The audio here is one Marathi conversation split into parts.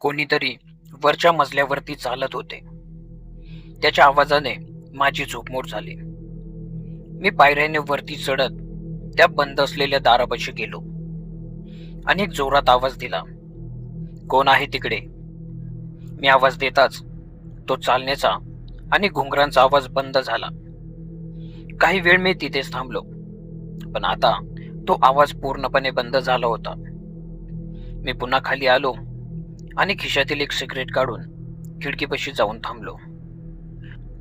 कोणीतरी वरच्या मजल्यावरती चालत होते. त्याच्या आवाजाने माझी झोपमोड झाली. मी पायऱ्याने वरती चढत त्या बंद असलेल्या दारापाशी गेलो. आणि एक जोरात आवाज दिला. कोण आहे तिकडे? मी आवाज देताच तो चालण्याचा आणि घुंगरांचा आवाज बंद झाला. काही वेळ मी तिथेच थांबलो. पण आता तो आवाज पूर्णपणे बंद झाला होता. मी पुन्हा खाली आलो आणि खिशातील एक सिगरेट काढून खिडकीपाशी जाऊन थांबलो.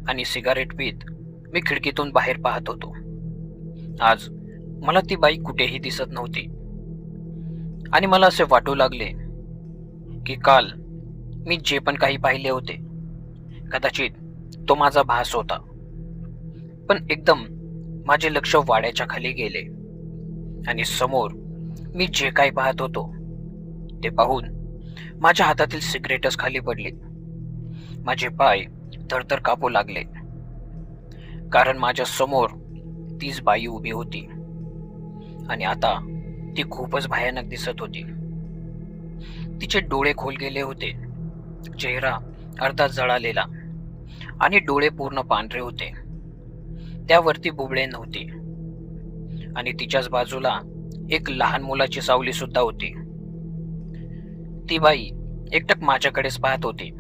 आणि सिगारेट पीत मी खिडकीतून बाहेर पाहत होतो. आज मला ती बाई कुठेही दिसत नव्हती. आणि मला असे वाटू लागले की काल मी जे पण काही पाहिले होते कदाचित तो माझा भास होता. पण एकदम माझे लक्ष वाड्याच्या खाली गेले. आणि समोर मी जे काही पाहत होतो ते पाहून माझ्या हातातील सिगरेटच खाली पडले. माझे पाय थरथर कापू लागले. कारण माझ्यासमोर तीच बाई उभी होती. आणि आता ती खूपच भयानक दिसत होती. तिचे डोळे खोल गेले होते. चेहरा अर्धा जळालेला. आणि डोळे पूर्ण पांढरे होते. त्यावरती बुबळे नव्हते. आणि तिच्याच बाजूला एक लहान मुलाची सावली सुद्धा होती. ती बाई एकटक माझ्याकडेच पाहत होती.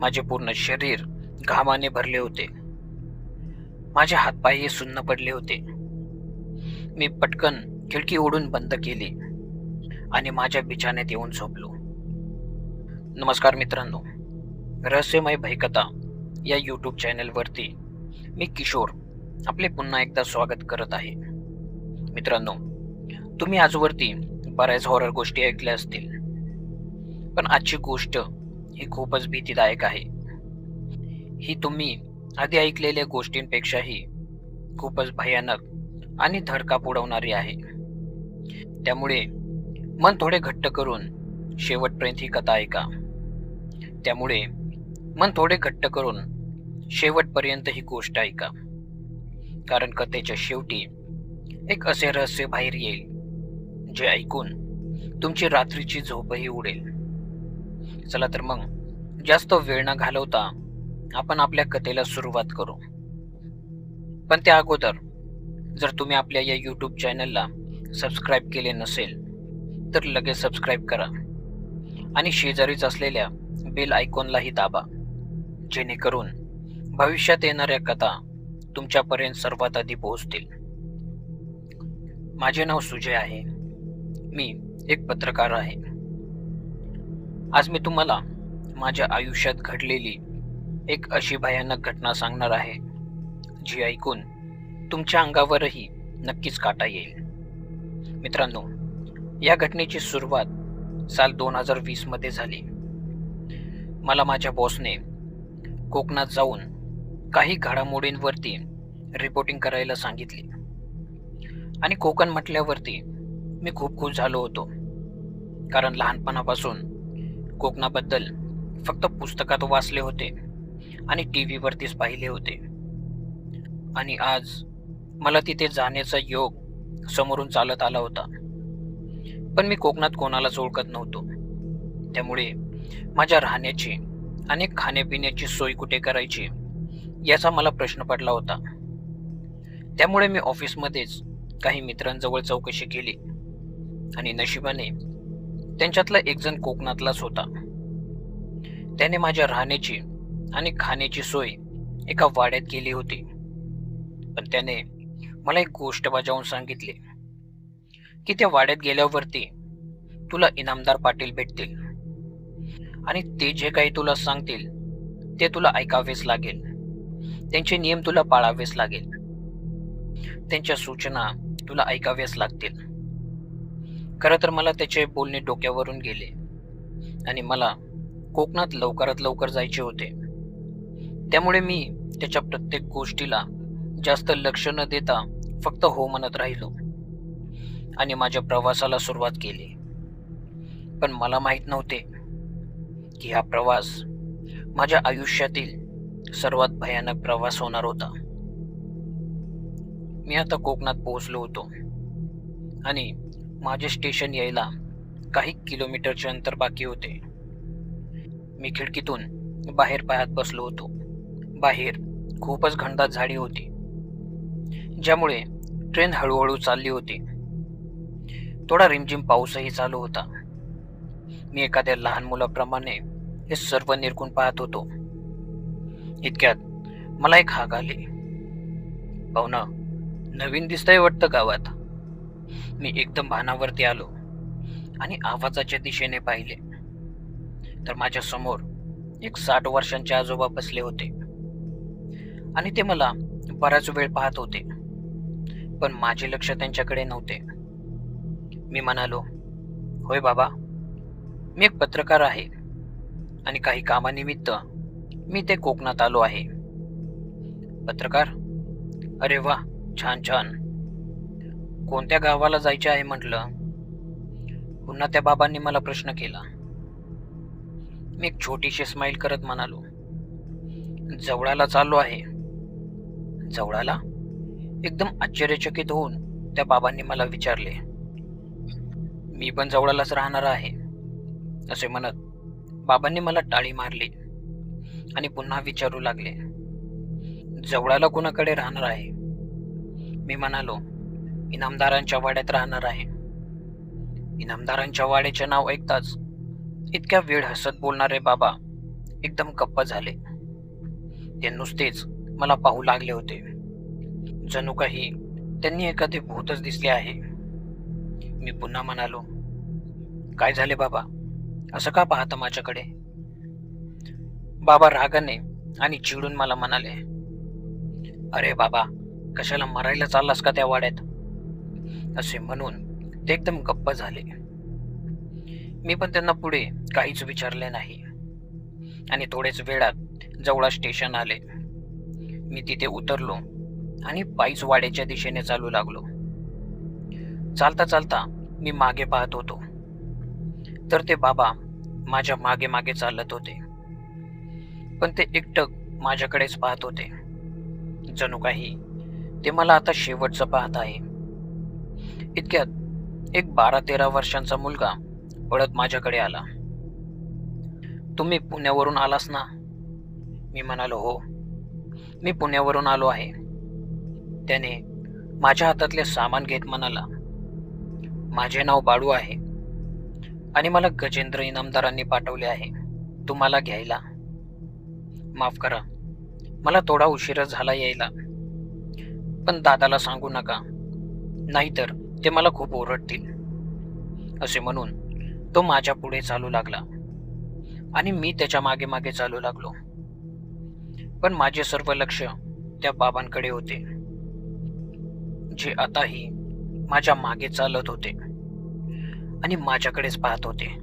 माझे पूर्ण शरीर घामाने भरले होते. माझे हातपायही सुन्न पडले होते. मी पटकन खिडकी ओढून बंद केली आणि माझ्या बिछाण्यात येऊन झोपलो. नमस्कार मित्रांनो रहस्यमय भयकथा या यूट्यूब चॅनलवरती मी किशोर आपले पुन्हा एकदा स्वागत करत आहे. मित्रांनो तुम्ही आजवरती बऱ्याच हॉरर गोष्टी ऐकल्या असतील. पण आजची गोष्ट ही खूपच भीतीदायक आहे. ही तुम्ही आधी ऐकलेल्या गोष्टींपेक्षाही खूपच भयानक आणि धडका उडवणारी आहे. त्यामुळे मन थोडे घट्ट करून शेवटपर्यंत ही कथा ऐका. त्यामुळे मन थोडे घट्ट करून शेवटपर्यंत ही गोष्ट ऐका. कारण कथेच्या शेवटी एक असे रहस्य बाहेर येईल जे ऐकून तुमची रात्रीची झोपही उडेल. चला तर मग जास्त वेळ न घालवता आपण आपल्या कथेला सुरुवात करू. पण त्या अगोदर जर तुम्ही आपल्या या यूट्यूब चॅनलला सबस्क्राईब केले नसेल तर लगेच सबस्क्राईब करा. आणि शेजारीच असलेल्या बेल आयकॉनलाही दाबा जेणेकरून भविष्यात येणाऱ्या कथा तुमच्यापर्यंत सर्वात आधी पोहोचतील. माझे नाव सुजय आहे. मी एक पत्रकार आहे. आज मी तुम्हाला माझ्या आयुष्यात घडलेली एक अशी भयानक घटना सांगणार आहे जी ऐकून तुमच्या अंगावरही नक्कीच काटा येईल. मित्रांनो या घटनेची सुरुवात साल दोन हजार वीसमध्ये झाली. मला माझ्या बॉसने कोकणात जाऊन काही घडामोडींवरती रिपोर्टिंग करायला सांगितली. आणि कोकण म्हटल्यावरती मी खूप खुश झालो होतो. कारण लहानपणापासून कोकणाबद्दल फक्त पुस्तकात वाचले होते आणि टी व्हीवरतीच पाहिले होते. आणि आज मला तिथे जाण्याचा योग समोरून चालत आला होता. पण मी कोकणात कोणालाच ओळखत नव्हतो. त्यामुळे माझ्या राहण्याची आणि खाण्यापिण्याची सोय कुठे करायची याचा मला प्रश्न पडला होता. त्यामुळे मी ऑफिसमध्येच काही मित्रांजवळ चौकशी केली आणि नशिबाने त्यांच्यातला एक जण कोकणातलाच होता. त्याने माझ्या राहण्याची आणि खाण्याची सोय एका वाड्यात केली होती. पण त्याने मला एक गोष्ट बजावून सांगितली की त्या वाड्यात गेल्यावरती तुला इनामदार पाटील भेटतील. आणि ते जे काही तुला सांगतील ते तुला ऐकावेच लागेल. त्यांचे नियम तुला पाळावेच लागेल. त्यांच्या सूचना तुला ऐकाव्याच लागतील. खरं तर मला त्याचे बोलणे डोक्यावरून गेले. आणि मला कोकणात लवकरात लवकर जायचे होते. त्यामुळे मी त्याच्या प्रत्येक गोष्टीला जास्त लक्ष न देता फक्त हो म्हणत राहिलो. आणि माझ्या प्रवासाला सुरुवात केली. पण मला माहीत नव्हते की हा प्रवास माझ्या आयुष्यातील सर्वात भयानक प्रवास होणार होता. मी आता कोकणात पोहोचलो होतो. आणि माझे स्टेशन यायला काही किलोमीटरचे अंतर बाकी होते. मी खिडकीतून बाहेर पाहत बसलो होतो. बाहेर खूपच घनदाट झाडी होती ज्यामुळे ट्रेन हळूहळू चालली होती. थोडा रिमझिम पाऊसही चालू होता. मी एखाद्या लहान मुलाप्रमाणे हे सर्व निरकून पाहत होतो. इतक्यात मला एक हाक आली. पाहुणा नवीन दिसतंय वाटतं गावात. मी एकदम भानावरती आलो आणि आवाजाच्या दिशेने पाहिले. तर माझ्यासमोर एक साठ वर्षांचे आजोबा बसले होते. आणि ते मला बराच वेळ पाहत होते. पण माझे लक्ष त्यांच्याकडे नव्हते. मी म्हणालो होय बाबा मी एक पत्रकार आहे आणि काही कामानिमित्त मी ते कोकणात आलो आहे. पत्रकार? अरे वा छान छान. कोणत्या गावाला जायचे आहे म्हटलं? पुन्हा त्या बाबांनी मला प्रश्न केला. मी एक छोटीशी स्माईल करत म्हणालो जवळाला चाललो आहे. जवळाला? एकदम आश्चर्यचकित होऊन त्या बाबांनी मला विचारले मी पण जवळालाच राहणार आहे. असे म्हणत बाबांनी मला टाळी मारली आणि पुन्हा विचारू लागले जवळाला कुणाकडे राहणार आहे? मी म्हणालो इनामदारांच्या वाड्यात राहणार आहे. इनामदारांच्या वाड्याचे नाव ऐकताच इतक्या वेळ हसत बोलणारे बाबा एकदम गप्प झाले. ते नुसतेच मला पाहू लागले होते. जणू काही त्यांनी एखादे भूतच दिसले आहे. मी पुन्हा म्हणालो काय झाले बाबा? असं का पाहता माझ्याकडे? बाबा रागाने आणि चिडून मला म्हणाले अरे बाबा कशाला मरायला चाललास का त्या वाड्यात? असे म्हणून ते एकदम गप्प झाले. मी पण त्यांना पुढे काहीच विचारले नाही. आणि थोड्याच वेळात जवळ स्टेशन आले. मी तिथे उतरलो आणि पायीच वाड्याच्या दिशेने चालू लागलो. चालता चालता मी मागे पाहत होतो. तर ते बाबा माझ्या मागे मागे चालत होते. पण ते एकटक माझ्याकडेच पाहत होते. जणू काही ते मला आता शेवटचं पाहत आहे. इतक्यात एक बारा तेरा वर्षांचा मुलगा पळत माझ्याकडे आला. तुम्ही पुण्यावरून आलास ना? मी म्हणालो हो. मी पुण्यावरून आलो आहे. त्याने माझ्या हातातले सामान घेत म्हणाला माझे नाव बाळू आहे आणि मला गजेंद्र इनामदारांनी पाठवले आहे. तुम्हाला घ्यायला. माफ करा मला थोडा उशीर झाला यायला. पण दादाला सांगू नका. नाहीतर ते मला खूप ओरडतील. असे म्हणून तो माझ्या पुढे चालू लागला. आणि मी त्याच्यामागे मागे चालू लागलो. पण माझे सर्व लक्ष त्या बाबांकडे होते. जे आताही माझ्या मागे चालत होते. आणि माझ्याकडेच पाहत होते.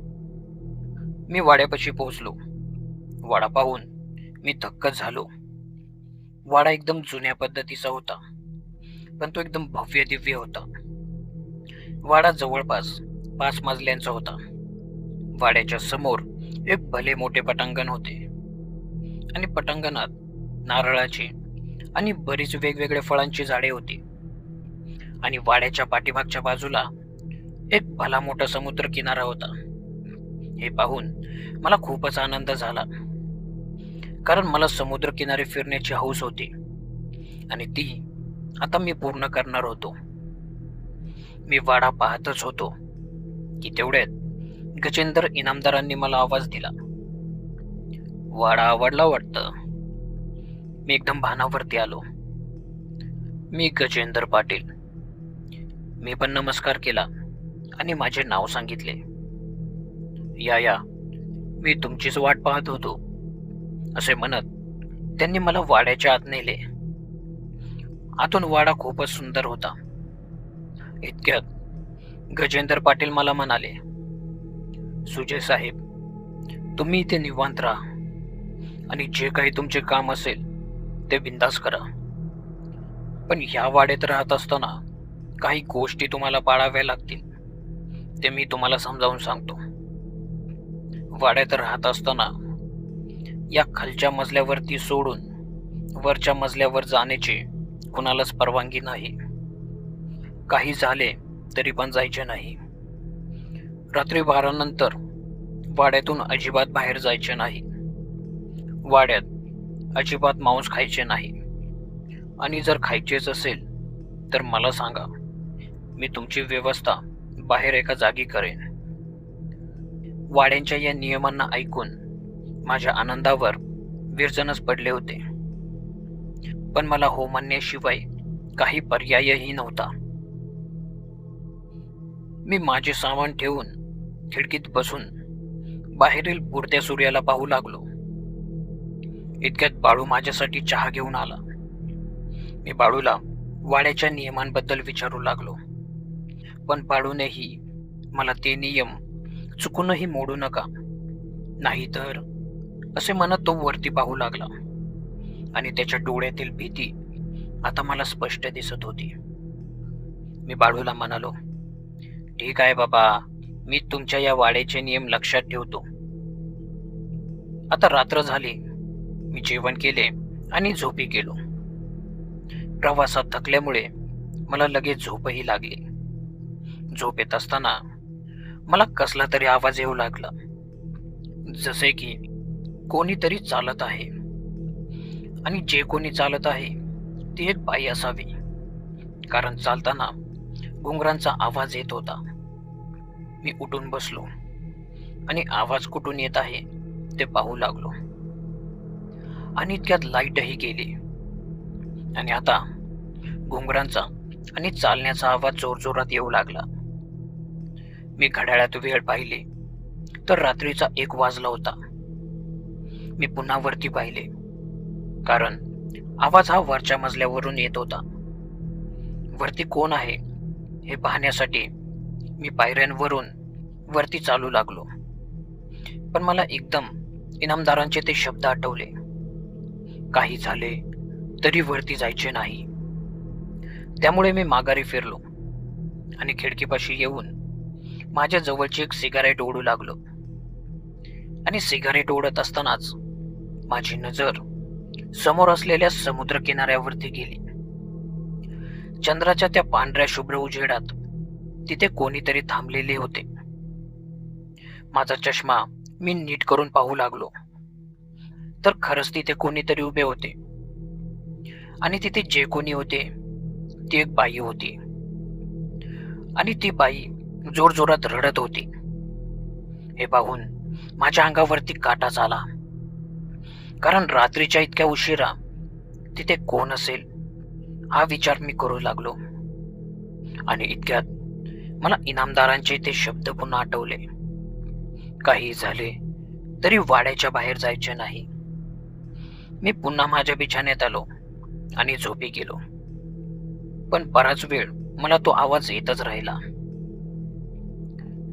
मी वाड्यापाशी पोहोचलो. वाडा पाहून मी धक्कच झालो. वाडा एकदम जुन्या पद्धतीचा होता. पण तो एकदम भव्य दिव्य होता. वाडा जवळपास पाच मजल्यांचा होता. वाड्याच्या समोर एक भले मोठे पटांगण होते. आणि पटांगणात नारळाची आणि बरीच वेगवेगळ्या फळांची झाडे होती. आणि वाड्याच्या पाठीमागच्या बाजूला एक भला मोठा समुद्र किनारा होता. हे पाहून मला खूपच आनंद झाला. कारण मला समुद्र किनारे फिरण्याची हौस होती. आणि ती आता मी पूर्ण करणार होतो. मी वाडा पाहतच होतो. की तेवढ्यात गजेंद्र इनामदारांनी मला आवाज दिला. वाडा आवडला वाटतं. मी एकदम भानावरती आलो. मी गजेंद्र पाटील. मी पण नमस्कार केला आणि माझे नाव सांगितले. या या मी तुमचीच वाट पाहत होतो असे म्हणत त्यांनी मला वाड्याच्या आत नेले. आतून वाडा खूपच सुंदर होता. इतक्यात गजेंद्र पाटील मला म्हणाले सुजय साहेब तुम्ही इथे निवांत राहा आणि जे काही तुमचे काम असेल ते बिंदास करा. पण ह्या वाड्यात राहत असताना काही गोष्टी तुम्हाला पाळाव्या लागतील ते मी तुम्हाला समजावून सांगतो. वाड्यात राहत असताना या खालच्या मजल्यावरती सोडून वरच्या मजल्यावर जाण्याची कुणालाच परवानगी नाही. काही झाले तरी पण जायचे नाही. रात्री बारा नंतर वाड्यातून अजिबात बाहेर जायचे नाही. वाड्यात अजिबात मांस खायचे नाही. आणि जर खायचेच असेल तर मला सांगा मी तुमची व्यवस्था बाहेर एका जागी करेन. वाड्यांच्या या नियमांना ऐकून माझ्या आनंदावर विरजनच पडले होते. पण मला हो म्हणण्याशिवाय काही पर्यायही नव्हता. मी माझे सामान ठेवून खिडकीत बसून बाहेरील पुरत्या सूर्याला पाहू लागलो. इतक्यात बाळू माझ्यासाठी चहा घेऊन आला. मी बाळूला वाड्याच्या नियमांबद्दल विचारू लागलो. पण बाळूनेही मला ते नियम चुकूनही मोडू नका. नाहीतर असे मनात तो वरती पाहू लागला. आणि त्याच्या डोळ्यातील भीती आता मला स्पष्ट दिसत होती. मी बाळूला म्हणालो ठीक आहे बाबा. मी तुमच्या या वाड्याचे नियम लक्षात ठेवतो. आता रात्र झाली. मी जेवण केले आणि झोपी गेलो. प्रवासात थकल्यामुळे मला लगेच झोपही लागली. झोप येत असताना मला कसला तरी आवाज येऊ लागला. जसे की कोणीतरी चालत आहे. आणि जे कोणी चालत आहे ती एक बाई असावी. कारण चालताना घुंगरांचा आवाज येत होता. मी उठून बसलो. आणि आवाज कुठून येत आहे ते पाहू लागलो. आणि त्यात लाईटही गेली. आणि आता घुंगरांचा आणि चालण्याचा आवाज जोरजोरात येऊ लागला. मी घड्याळात वेळ पाहिली तर रात्रीचा एक वाजला होता. मी पुन्हा वरती पाहिले कारण आवाज हा वरच्या मजल्यावरून येत होता. वरती कोण आहे हे पाहण्यासाठी मी पायऱ्यांवरून वरती चालू लागलो. पण मला एकदम इनामदारांचे ते शब्द आठवले. काही झाले तरी वरती जायचे नाही. त्यामुळे मी माघारी फिरलो आणि खिडकीपाशी येऊन माझ्या जवळची एक सिगारेट ओढू लागलो. आणि सिगारेट ओढत असतानाच माझी नजर समोर असलेल्या समुद्र किनाऱ्यावरती गेली. चंद्राच्या त्या पांढऱ्या शुभ्र उजेडात तिथे कोणीतरी थांबलेले होते. माझा चष्मा मी नीट करून पाहू लागलो. तर खरंच तिथे कोणीतरी उभे होते. आणि तिथे जे कोणी होते ती एक बाई होती. आणि ती बाई जोरजोरात रडत होती. हे पाहून माझ्या अंगावरती काटाच आला कारण रात्रीच्या इतक्या उशिरा तिथे कोण असेल हा विचार मी करू लागलो. आणि इतक्यात मला इनामदारांचे ते शब्द पुन्हा आठवले. काही झाले तरी वाड्याच्या बाहेर जायचे नाही. मी पुन्हा माझ्या बिछाण्यात आलो आणि झोपी गेलो. पण बराच वेळ मला तो आवाज येतच राहिला.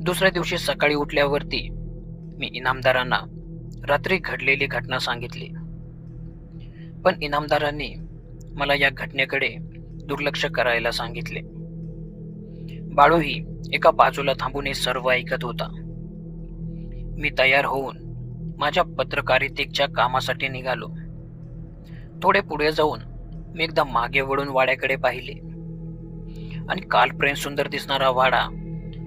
दुसऱ्या दिवशी सकाळी उठल्यावरती मी इनामदारांना रात्री घडलेली घटना सांगितली. पण इनामदारांनी मला या घटनेकडे दुर्लक्ष करायला सांगितले. बाळूही एका बाजूला थांबून हे सर्व ऐकत होता. मी तयार होऊन माझ्या पत्रकारितेच्या कामासाठी निघालो. थोडे पुढे जाऊन मी एकदा मागे वळून वाड्याकडे पाहिले. आणि कालप्रेम सुंदर दिसणारा वाडा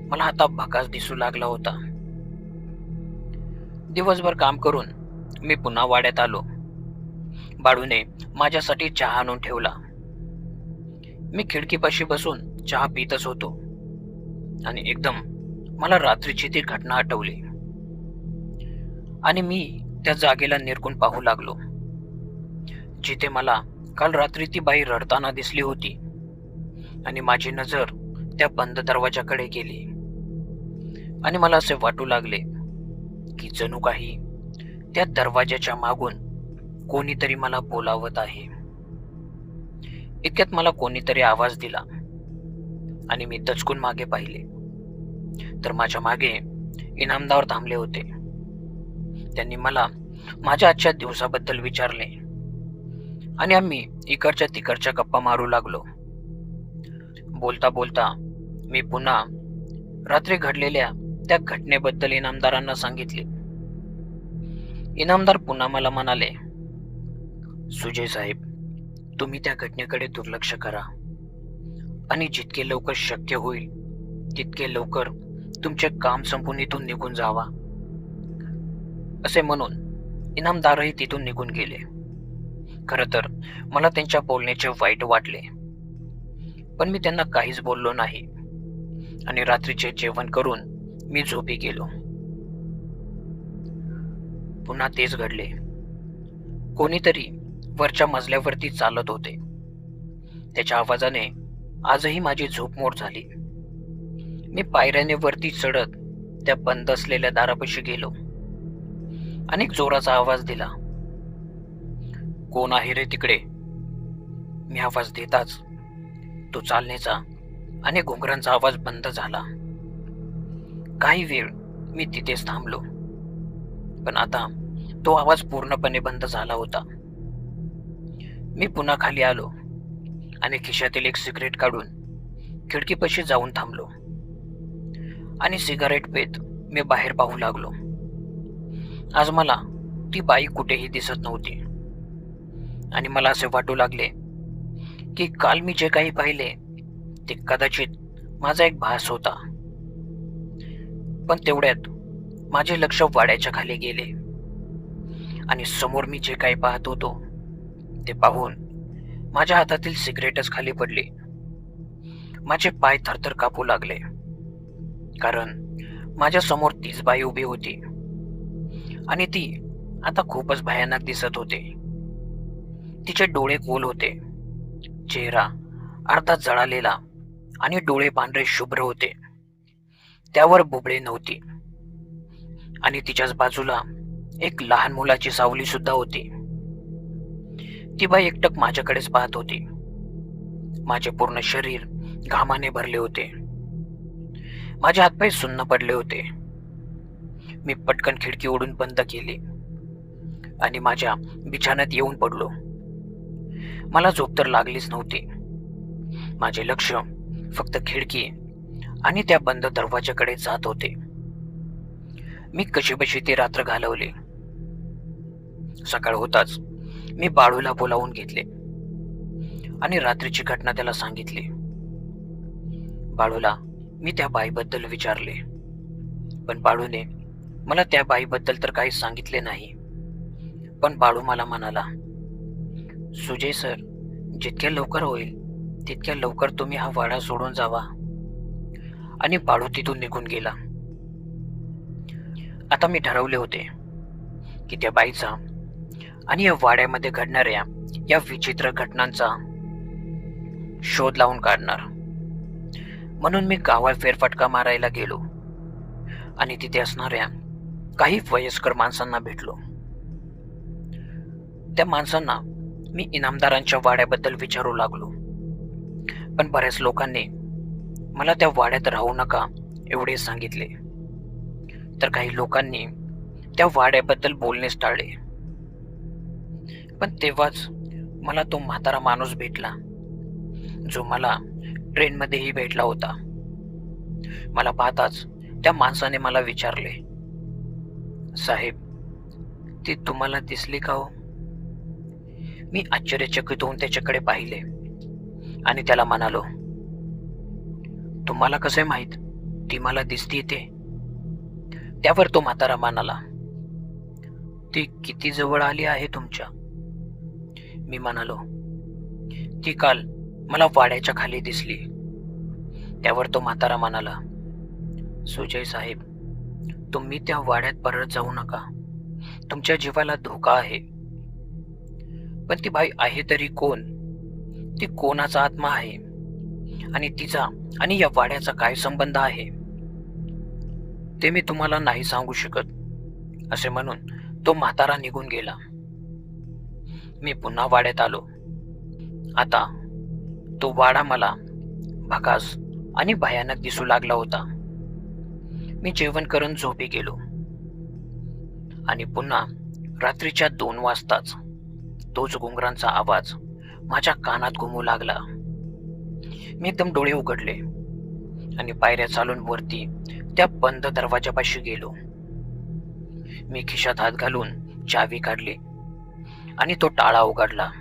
मला आता भकास दिसू लागला होता. दिवसभर काम करून मी पुन्हा वाड्यात आलो. बाळूने माझ्यासाठी चहा आणून ठेवला. मी खिडकीपाशी बसून चहा पितच होतो. आणि एकदम मला रात्रीची ती घटना आठवली. आणि मी त्या जागेला निरकून पाहू लागलो. जिथे मला काल रात्री ती बाई रडताना दिसली होती. आणि माझी नजर त्या बंद दरवाजाकडे गेली. आणि मला असे वाटू लागले की जणू काही त्या दरवाजाच्या मागून कोणीतरी मला बोलावत आहे. इतक्यात मला कोणीतरी आवाज दिला. आणि मी दचकून मागे पाहिले. तर माझ्या मागे इनामदार थांबले होते. त्यांनी मला माझ्या आजच्या दिवसाबद्दल विचारले. आणि आम्ही इकडच्या तिकडच्या गप्पा मारू लागलो. बोलता बोलता मी पुन्हा रात्री घडलेल्या त्या घटनेबद्दल इनामदारांना सांगितले. इनामदार पुन्हा मला म्हणाले सुजय साहेब तुम्ही त्या घटनेकडे दुर्लक्ष करा. आणि जितके लवकर शक्य होईल तितके लवकर तुमचे काम संपून इथून निघून जावा. असे म्हणून इनामदारही तिथून निघून गेले. खर तर मला त्यांच्या बोलण्याचे वाईट वाटले. पण मी त्यांना काहीच बोललो नाही. आणि रात्रीचे जेवण करून मी झोपी गेलो. पुन्हा तेच घडले. कोणीतरी वरच्या मजल्यावरती चालत होते. त्याच्या आवाजाने आजही माझी झोपमोड झाली. मी पायऱ्याने वरती चढत त्या बंद असलेल्या दारापाशी गेलो. अनेक जोराचा आवाज दिला. कोण आहे रे तिकडे? मी आवाज देताच तो चालण्याचा आणि घुंगरांचा आवाज बंद झाला. काही वेळ मी तिथेच थांबलो. पण आता तो आवाज पूर्णपणे बंद झाला होता. मी पुन्हा खाली आलो. आणि खिशातील एक सिगरेट काढून खिडकीपाशी जाऊन थांबलो. आणि सिगारेट पेत मी बाहेर पाहू लागलो. आज मला ती बाई कुठेही दिसत नव्हती. आणि मला असे वाटू लागले की काल मी जे काही पाहिले ते कदाचित माझा एक भास होता. पण तेवढ्यात माझे लक्ष वाड्याच्या खाली गेले. आणि समोर मी जे काही पाहत होतो ते पाहून माझ्या हातातील सिगरेटच खाली पडली. माझे पाय थरथर कापू लागले. कारण माझ्यासमोर तीच बाई उभी होती. आणि ती आता खूपच भयानक दिसत होते. तिचे डोळे कोल होते. चेहरा अर्धा जळालेला आणि डोळे पांढरे शुभ्र होते. त्यावर बुबळे नव्हती. आणि तिच्याच बाजूला एक लहान मुलाची सावली सुद्धा होती. ती बाई एकटक माझ्याकडेच पाहत होती. माझे पूर्ण शरीर घामाने भरले होते. माझे हातपाय सुन्न पडले होते. मी पटकन खिडकी ओढून बंद केली आणि माझ्या बिछाण्यात येऊन पडलो. मला झोप तर लागलीच नव्हती. माझे लक्ष फक्त खिडकी आणि त्या बंद दरवाजाकडे जात होते. मी कशीबशी ती रात्र घालवली. सकाळ होताच मी बाळूला बोलावून घेतले. आणि रात्रीची घटना त्याला सांगितली. बाळूला मी त्या बाईबद्दल विचारले. पण बाळूने मला त्या बाईबद्दल तर काही सांगितले नाही. पण बाळू मला म्हणाला सुजय सर जितक्या लवकर होईल तितक्या लवकर तुम्ही हा वाडा सोडून जावा. आणि बाळू तिथून निघून गेला. आता मी ठरवले होते की त्या बाईचा आणि या वाड्यामध्ये घडणाऱ्या या विचित्र घटनांचा शोध लावून काढणार. म्हणून मी गावात फेरफटका मारायला गेलो आणि तिथे असणाऱ्या काही वयस्कर माणसांना भेटलो. त्या माणसांना मी इनामदारांच्या वाड्याबद्दल विचारू लागलो. पण बऱ्याच लोकांनी मला त्या वाड्यात राहू नका एवढे सांगितले. तर काही लोकांनी त्या वाड्याबद्दल बोलणेच टाळले. पण तेव्हाच मला तो म्हातारा माणूस भेटला जो मला ट्रेनमध्येही भेटला होता. मला पाहताच त्या माणसाने मला विचारले साहेब ती तुम्हाला दिसली का हो? मी आश्चर्यचकित होऊन त्याच्याकडे पाहिले आणि त्याला म्हणालो तुम्हाला कसे माहीत? ती मला दिसती ते. त्यावर तो म्हातारा म्हणाला ती किती जवळ आली आहे तुमच्या? मी म्हणालो ती काल मला वाड्याच्या खाली दिसली. त्यावर तो म्हातारा म्हणाला सुजय साहेब तुम्ही त्या वाड्यात परत जाऊ नका. तुमच्या जीवाला धोका आहे. पण ती बाई आहे तरी कोण? ती कोणाचा आत्मा आहे? आणि तिचा आणि या वाड्याचा काय संबंध आहे? ते मी तुम्हाला नाही सांगू शकत असे म्हणून तो म्हातारा निघून गेला. मी पुन्हा वाड्यात आलो. आता तो वाडा मला भकास आणि भयानक दिसू लागला होता. मी जेवण करून झोपी गेलो. आणि पुन्हा रात्रीच्या दोन वाजताच तोच घुंगरांचा आवाज माझ्या कानात घुमू लागला. मी एकदम डोळे उघडले आणि पायऱ्या चालून वरती त्या बंद दरवाजापाशी गेलो. मी खिशात हात घालून चावी काढली. आणि तो टाळा उघडला.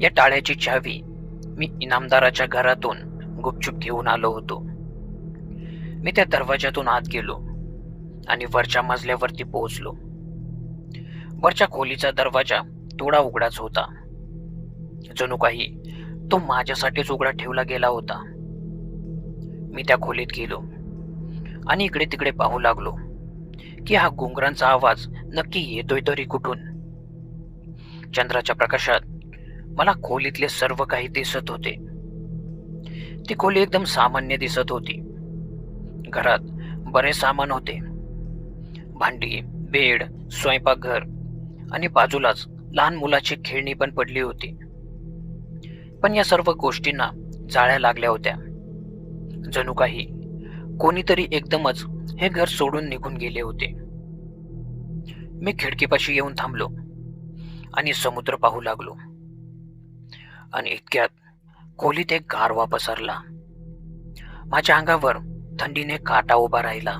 या टाळ्याची चावी मी इनामदाराच्या घरातून गुपचूप घेऊन आलो होतो. मी त्या दरवाज्यातून आत गेलो आणि वरच्या मजल्यावरती पोहोचलो. वरच्या खोलीचा दरवाजा थोडा उघडाच होता. जणू काही तो माझ्यासाठीच उघडा ठेवला गेला होता. मी त्या खोलीत गेलो आणि इकडे तिकडे पाहू लागलो की हा गुंगरांचा आवाज नक्की येतोय तरी कुठून? चंद्राच्या प्रकाशात. मला खोलीतले सर्व काही दिसत होते. ती खोली एकदम सामान्य दिसत होती. घरात बरे सामान होते. भांडी बेड स्वयंपाकघर आणि बाजूलाच लहान मुलाची खेळणी पण पडली होती. पण या सर्व गोष्टींना जाळ्या लागल्या होत्या. जणू काही कोणीतरी एकदमच हे घर सोडून निघून गेले होते. मी खिडकीपाशी येऊन थांबलो. आणि समुद्र पाहू लागलो. आणि इतक्यात खोलीत एक गारवा पसरला. माझ्या अंगावर थंडीने काटा उभा राहिला.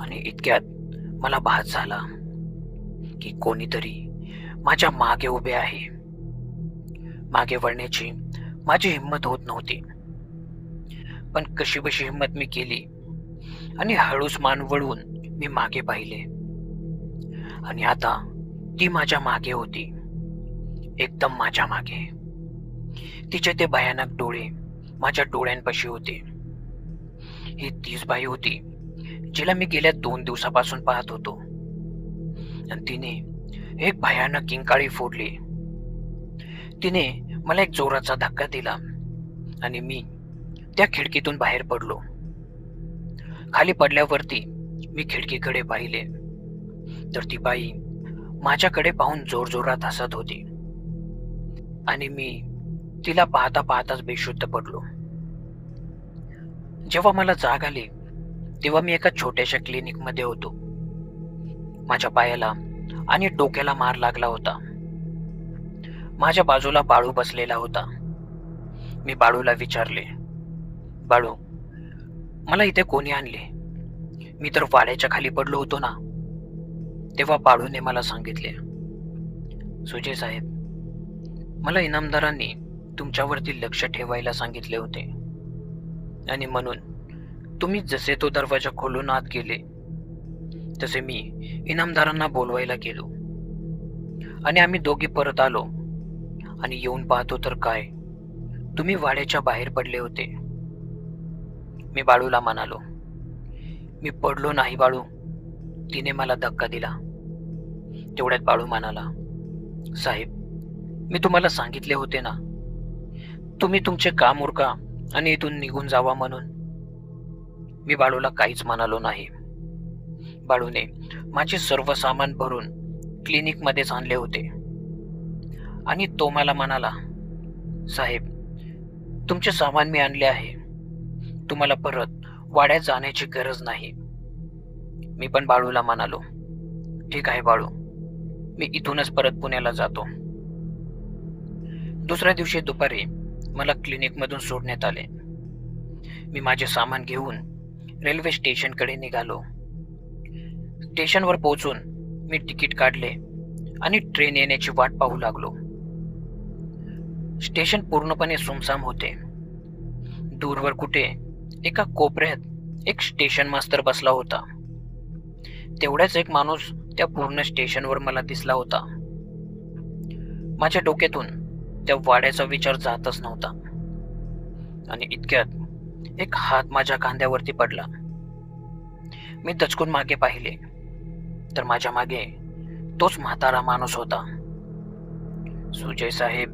आणि इतक्यात मला भास झाला की कोणीतरी माझ्या मागे उभे आहे. मागे वळण्याची माझी हिंमत होत नव्हती. पण कशी बशी हिंमत मी केली आणि हळूच मान वळून मी मागे पाहिले. आणि आता ती माझ्या मागे होती. एकदम माझ्या मागे. तिचे ते भयानक डोळे माझ्या डोळ्यांपाशी होते. ही तीच बाई होती जिला मी गेल्या दोन दिवसापासून पाहत होतो. आणि तिने एक भयानक किंकाळी फोडली. तिने मला एक जोराचा धक्का दिला आणि मी त्या खिडकीतून बाहेर पडलो. खाली पडल्यावरती मी खिडकीकडे पाहिले. तर ती बाई माझ्याकडे पाहून जोरजोरात हसत होती. आणि मी तिला पाहता पाहताच बेशुद्ध पडलो. जेव्हा मला जाग आली तेव्हा मी एका छोट्याशा क्लिनिकमध्ये होतो. माझ्या पायाला आणि डोक्याला मार लागला होता. माझ्या बाजूला बाळू बसलेला होता. मी बाळूला विचारले बाळू मला इथे कोणी आणले? मी तर वाड्याच्या खाली पडलो होतो ना. तेव्हा बाळूने मला सांगितले सुजय साहेब मला इनामदारांनी तुमच्यावरती लक्ष ठेवायला सांगितले होते. आणि म्हणून तुम्ही जसे तो दरवाजा खोलून आत गेले तसे मी इनामदारांना बोलवायला गेलो. आणि आम्ही दोघे परत आलो. आणि येऊन पाहतो तर काय तुम्ही वाड्याच्या बाहेर पडले होते. मी बाळूला म्हणालो मी पडलो नाही बाळू. तिने मला धक्का दिला. तेवढ्यात बाळू म्हणाला साहेब मी तुम्हाला सांगितले होते ना तुम्ही तुमचे काम उरका आणि इथून निघून जावा म्हणून? मी बाळूला काहीच म्हणालो नाही. बाळूने माझे सर्व सामान भरून क्लिनिकमध्येच आणले होते. आणि तो मला म्हणाला साहेब तुमचे सामान मी आणले आहे. तुम्हाला परत वाड्यात जाण्याची गरज नाही. मी पण बाळूला म्हणालो ठीक आहे बाळू मी इथूनच परत पुण्याला जातो. दुसऱ्या दिवशी दुपारी मला क्लिनिकमधून सोडण्यात आले. मी माझे सामान घेऊन रेल्वे स्टेशनकडे निघालो. स्टेशनवर पोहोचून मी तिकीट काढले आणि ट्रेन येण्याची वाट पाहू लागलो. स्टेशन पूर्णपणे सुमसाम होते. दूरवर कुठे एका कोपऱ्यात एक स्टेशन मास्तर बसला होता. तेवढ्याच एक माणूस त्या पूर्ण स्टेशनवर मला दिसला होता. माझ्या डोक्यातून त्या वाड्याचा विचार जातच नव्हता. आणि इतक्यात एक हात माझ्या खांद्यावरती पडला. मी दचकून मागे पाहिले. तर माझ्या मागे तोच म्हातारा माणूस होता. सुजय साहेब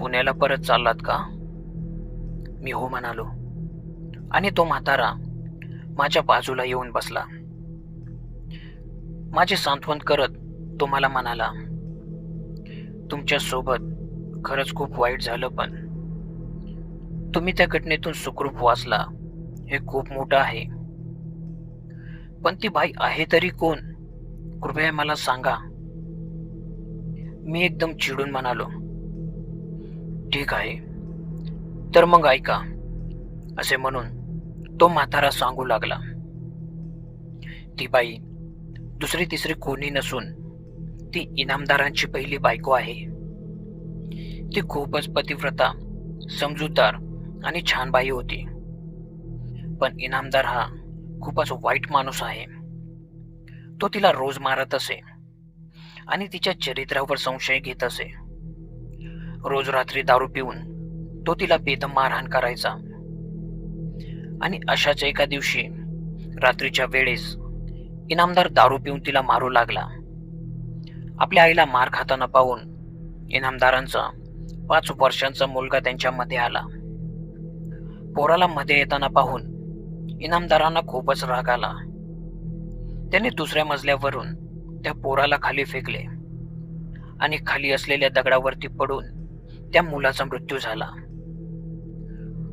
पुण्याला परत चाललात का? मी हो म्हणालो. आणि तो म्हातारा माझ्या बाजूला येऊन बसला. माझे सांत्वन करत तो मला म्हणाला तुमच्यासोबत खरंच खूप वाईट झालं पण तुम्ही त्या घटनेतून सुखरूप वाचला. हे खूप मोठं आहे. पण ती बाई आहे तरी कोण? कृपया मला सांगा. मी एकदम चिडून म्हणालो ठीक आहे. तर मग ऐका असे म्हणून तो म्हातारा सांगू लागला. ती बाई दुसरी तिसरी कोणी नसून ती इनामदारांची पहिली बायको आहे. ती खूपच पतिव्रता समजूतदार आणि छान बाई होती. पण इनामदार हा खूपच वाईट माणूस आहे. तो तिला रोज मारत असे आणि तिच्या चरित्रावर संशय घेत असे. रोज रात्री दारू पिऊन तो तिला बेदम मारहाण करायचा. आणि अशाच एका दिवशी रात्रीच्या वेळेस इनामदार दारू पिऊन तिला मारू लागला. आपल्या आईला मार खाताना पाहून इनामदारांचा पाच वर्षांचा मुलगा त्यांच्यामध्ये आला. पोराला मध्ये येताना पाहून इनामदारांना खूपच राग आला. त्यांनी दुसऱ्या मजल्यावरून त्या पोराला खाली फेकले आणि खाली असलेल्या दगडावरती पडून त्या मुलाचा मृत्यू झाला.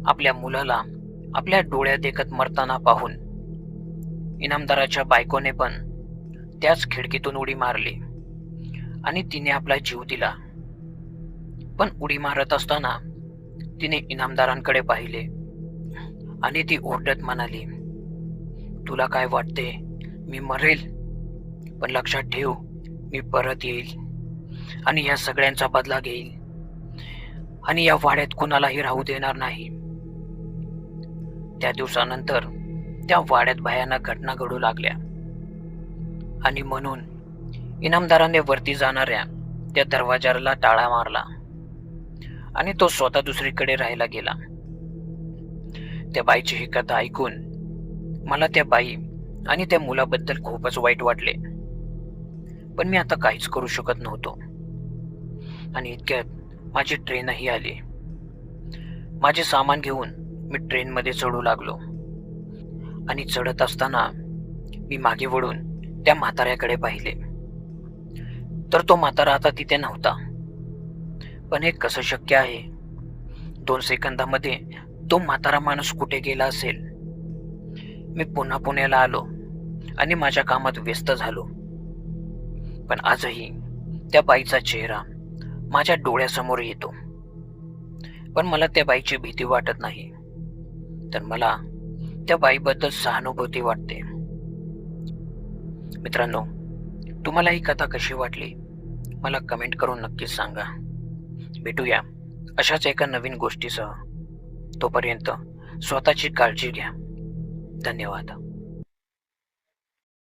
आपल्या मुलाला आपल्या डोळ्यात देखत मरताना पाहून इनामदाराच्या बायकोने पण त्याच खिडकीतून उडी मारली. आणि तिने आपला जीव दिला. पण उडी मारत असताना तिने इनामदारांकडे पाहिले. आणि ती ओरडत म्हणाली तुला काय वाटते मी मरेल? पण लक्षात ठेव मी परत येईल. आणि या सगळ्यांचा बदला घेईल. आणि या वाड्यात कुणालाही राहू देणार नाही. त्या दिवसानंतर त्या वाड्यात भयानक घटना घडू लागल्या. आणि म्हणून इनामदाराने वरती जाणाऱ्या त्या दरवाजाला टाळा मारला आणि तो स्वतः दुसरीकडे राहायला गेला. त्या बाईची ही कथा ऐकून मला त्या बाई आणि त्या मुलाबद्दल खूपच वाईट वाटले. पण मी आता काहीच करू शकत नव्हतो. आणि इतक्यात माझी ट्रेनही आली. माझे सामान घेऊन मी ट्रेनमध्ये चढू लागलो. आणि चढत असताना मी मागे वळून त्या म्हाताऱ्याकडे पाहिले. तर तो म्हातारा आता तिथे नव्हता. पण हे कसं शक्य आहे? दोन सेकंदामध्ये तो म्हातारा माणूस कुठे गेला असेल? मी पुन्हा पुण्याला आलो आणि माझ्या कामात व्यस्त झालो. पण आजही त्या बाईचा चेहरा माझ्या डोळ्यासमोर येतो. पण मला त्या बाईची भीती वाटत नाही. तर मला त्या बाईबद्दल सहानुभूती वाटते. मित्रांनो तुम्हाला ही कथा कशी वाटली? मला कमेंट करून नक्कीच सांगा. भेटूया अशाच एका नवीन गोष्टीसह. तोपर्यंत स्वतःची काळजी घ्या. धन्यवाद.